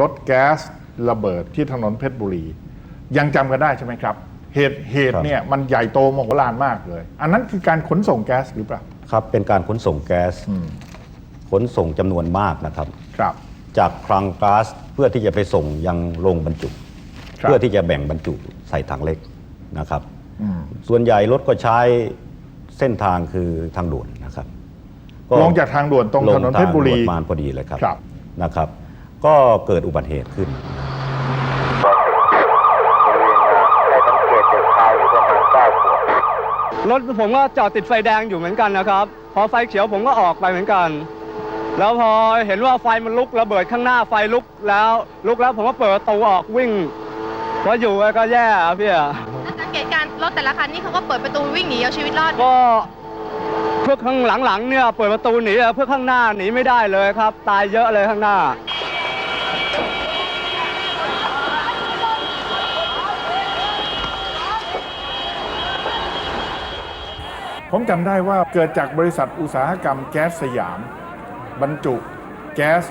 รถแก๊สระเบิดที่ถนนเพชรบุรี ยังจำกันได้ใช่ไหมครับ เหตุเหตุครับ เนี่ยมันใหญ่โตมโหฬารมากเลย อันนั้นคือการขนส่งแก๊สหรือเปล่าครับเป็นการขนส่งแก๊สอืมขนส่งจำนวนมากนะครับ ครับ จากคลังก๊าซเพื่อที่จะไปส่งยังโรงบรรจุ ครับ เพื่อที่จะแบ่งบรรจุใส่ถังเล็กนะครับ อืมส่วนใหญ่รถก็ใช้เส้นทางคือทางด่วนนะครับลงจากทางด่วนตรงถนนเพชรบุรี ลงทางด่วนมานพอดีเลยครับครับ นะครับ ก็เกิดอุบัติเหตุขึ้นได้สังเกตเด็กชายอายุประมาณเก้าขวบรถผมก็จอดติดไฟแดงอยู่เหมือนกันนะครับ พอไฟเขียวผมก็ออกไปเหมือนกัน แล้วพอเห็นว่าไฟมันลุกระเบิดข้างหน้าไฟลุกแล้วลุกแล้วผมก็เปิดประตูออกวิ่งเพราะอยู่ก็แย่อะพี่อะถ้าสังเกตการณ์รถแต่ละคันนี่เขาก็เปิดประตูวิ่งหนีเอาชีวิตรอด ก็เพื่อข้างหลังๆเนี่ยเปิดประตูหนีอะเพื่อข้างหน้าหนีไม่ได้เลยครับ ตายเยอะเลยข้างหน้า ผมจำได้ว่าเกิดจากบริษัทอุตสาหกรรมแก๊สสยาม บรรจุแก๊ส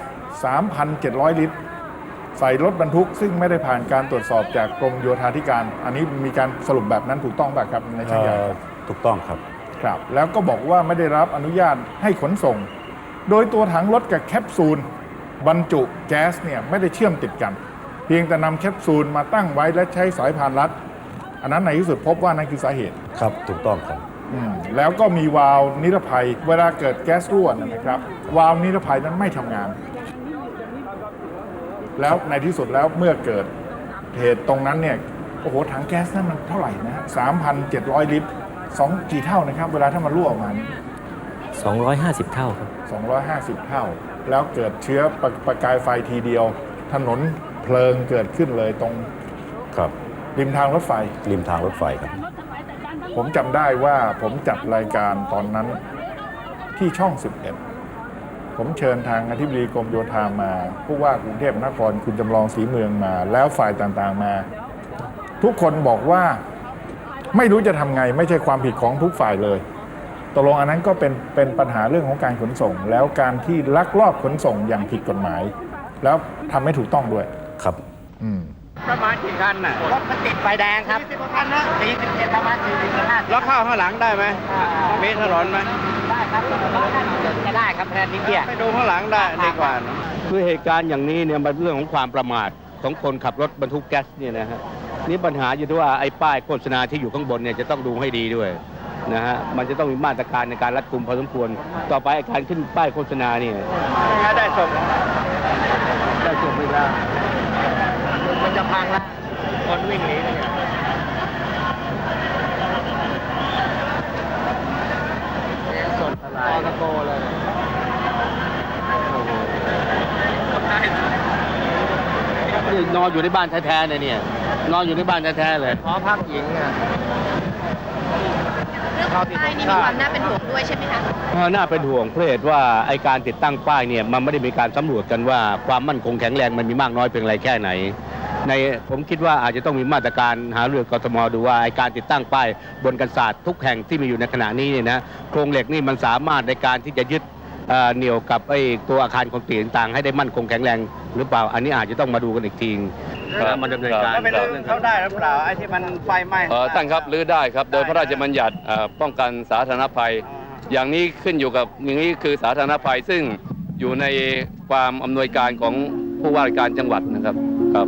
3,700 ลิตร ใส่รถบรรทุกซึ่งไม่ได้ผ่านการตรวจสอบจากกรมโยธาธิการ อันนี้มีการสรุปแบบนั้นถูกต้องป่ะครับในช่างใหญ่เอ่อถูกต้องครับ ครับ แล้วก็บอกว่าไม่ได้รับอนุญาตให้ขนส่ง โดยตัวถังรถกับแคปซูล บรรจุแก๊สเนี่ยไม่ได้เชื่อมติดกัน เพียงแต่นำแคปซูลมาตั้งไว้และใช้สายพานรัด อันนั้นในที่สุดพบว่านั่นคือสาเหตุครับถูกต้องครับ อืมแล้วก็มีวาล์วนิรภัย เวลาเกิดแก๊สรั่วนะครับ วาล์วนิรภัยนั้นไม่ทำงาน แล้วในที่สุดแล้วเมื่อเกิดเหตุตรงนั้นเนี่ยโอ้โหถังแก๊สนั้นมันเท่าไหร่นะสามพันเจ็ดร้อยลิตรสองกี่เท่านะครับ เวลาถ้ามันรั่วออกมานี่250 เท่าครับ 250 เท่า แล้วเกิดเชื้อประประกายไฟทีเดียว ถนนเพลิงเกิดขึ้นเลยตรงครับริมทางรถไฟ ริมทางรถไฟครับ ผมจำได้ว่าผมจัดรายการตอนนั้นที่ช่อง 11 ผมเชิญทางอธิบดีกรมโยธามา ผู้ว่ากรุงเทพมหานครคุณจำลองศรีเมืองมา แล้วฝ่ายต่างๆมา ทุกคนบอกว่าไม่รู้จะทำไงไม่ใช่ความผิดของทุกฝ่ายเลยตกลงอันนั้นก็เป็นเป็นปัญหาเรื่องของการขนส่ง แล้วการที่ลักลอบขนส่งอย่างผิดกฎหมาย แล้วทำไม่ถูกต้องด้วยครับ อืม ประมาณกี่คันน่ะรถมันติดไฟแดงครับ40คันนะ47ประมาณ40 50แล้วเข้าข้างหลังได้ไหมมีถนนไหมได้ครับจะได้ครับแทนนิดเดียวไปดูข้างหลังได้ดีกว่าคือเหตุการณ์อย่างนี้เนี่ยมันเป็นเรื่องของความประมาทของคนขับรถบรรทุกแก๊สเนี่ยนะฮะนี่ปัญหาอยู่ที่ว่าไอ้ป้ายโฆษณาที่อยู่ข้างบนเนี่ยจะต้องดูให้ดีด้วยนะฮะมันจะต้องมีมาตรการในการรัดกุมพอสมควร ต่อไปไอ้การขึ้นป้ายโฆษณาเนี่ยได้ส่งได้ส่งไม่ได้ มันจะพังแล้วคนวิ่งหนีเลยเนี่ยสดอะไรตะโกเลยนี่นอนอยู่ในบ้านแท้ๆเลยเนี่ย นอนอยู่ในบ้านแท้ๆเลยหอพักหญิงอะเรื่องของป้ายนี่มีความน่าเป็นห่วงด้วยใช่ไหมคะเออน่าเป็นห่วงเพราะเหตุว่าไอการติดตั้งป้ายเนี่ยมันไม่ได้มีการสำรวจกันว่าความมั่นคงแข็งแรงมันมีมากน้อยเพียงไรแค่ไหน ในผมคิดว่าอาจจะต้องมีมาตรการหาเรือกทมดูว่าไอการติดตั้งป้ายบนกันศาสตร์ทุกแห่งที่มีอยู่ในขณะนี้เนี่ยนะโครงเหล็กนี่มันสามารถในการที่จะยึดเอ่อเหนี่ยวกับไอตัวอาคารคอนกรีตต่างๆให้ได้มั่นคงแข็งแรงหรือเปล่า อันนี้อาจจะต้องมาดูกันอีกทีแล้วมันดำเนินการก็เป็นเรื่องเขาได้หรือเปล่าไอ้ที่มันไฟไหม้เอ่อท่านครับรื้อได้ครับ โดยพระราชบัญญัติเอ่อป้องกันสาธารณภัย อย่างนี้ขึ้นอยู่กับอย่างนี้คือสาธารณภัยซึ่งอยู่ในความอำนวยการของผู้ว่าราชการจังหวัดนะครับครับ